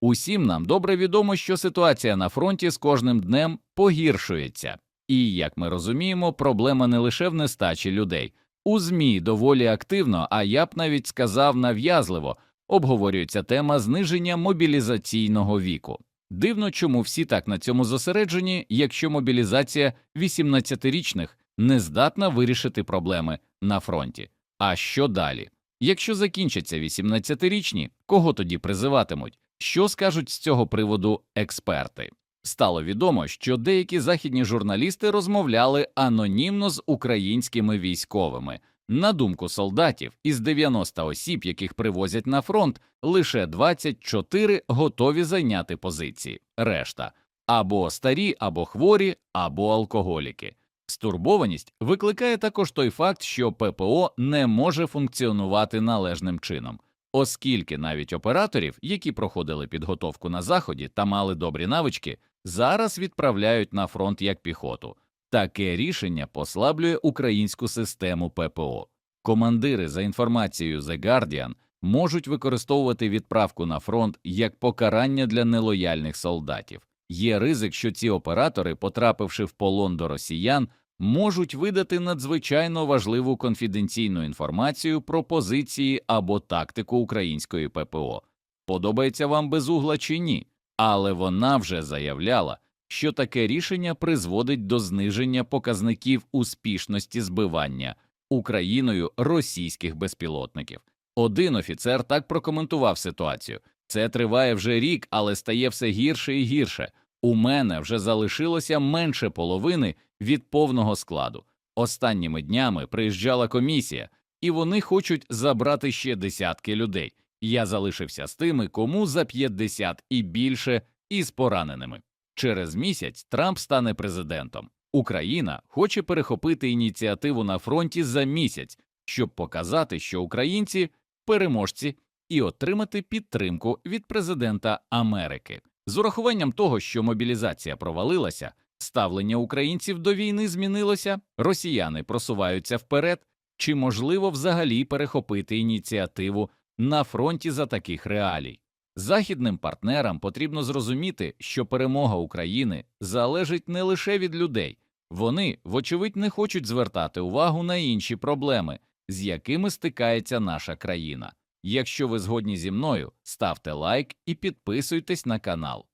Усім нам добре відомо, що ситуація на фронті з кожним днем погіршується, і як ми розуміємо, проблема не лише в нестачі людей. У ЗМІ доволі активно, а я б навіть сказав нав'язливо, обговорюється тема зниження мобілізаційного віку. Дивно, чому всі так на цьому зосереджені, якщо мобілізація 18-річних не здатна вирішити проблеми на фронті. А що далі? Якщо закінчаться 18-річні, кого тоді призиватимуть? Що скажуть з цього приводу експерти? Стало відомо, що деякі західні журналісти розмовляли анонімно з українськими військовими. На думку солдатів, із 90 осіб, яких привозять на фронт, лише 24 готові зайняти позиції. Решта або старі, або хворі, або алкоголіки. Стурбованість викликає також той факт, що ППО не може функціонувати належним чином, оскільки навіть операторів, які проходили підготовку на заході та мали добрі навички, зараз відправляють на фронт як піхоту. Таке рішення послаблює українську систему ППО. Командири, за інформацією The Guardian, можуть використовувати відправку на фронт як покарання для нелояльних солдатів. Є ризик, що ці оператори, потрапивши в полон до росіян, можуть видати надзвичайно важливу конфіденційну інформацію про позиції або тактику української ППО. Подобається вам безугла чи ні? Але вона вже заявляла, що таке рішення призводить до зниження показників успішності збивання Україною російських безпілотників. Один офіцер так прокоментував ситуацію. Це триває вже рік, але стає все гірше і гірше. У мене вже залишилося менше половини від повного складу. Останніми днями приїжджала комісія, і вони хочуть забрати ще десятки людей. Я залишився з тими, кому за 50 і більше, і з пораненими. Через місяць Трамп стане президентом. Україна хоче перехопити ініціативу на фронті за місяць, щоб показати, що українці переможці, і отримати підтримку від президента Америки. З урахуванням того, що мобілізація провалилася, ставлення українців до війни змінилося, росіяни просуваються вперед, чи можливо взагалі перехопити ініціативу на фронті за таких реалій. Західним партнерам потрібно зрозуміти, що перемога України залежить не лише від людей, вони, вочевидь, не хочуть звертати увагу на інші проблеми, з якими стикається наша країна. Якщо ви згодні зі мною, ставте лайк і підписуйтесь на канал.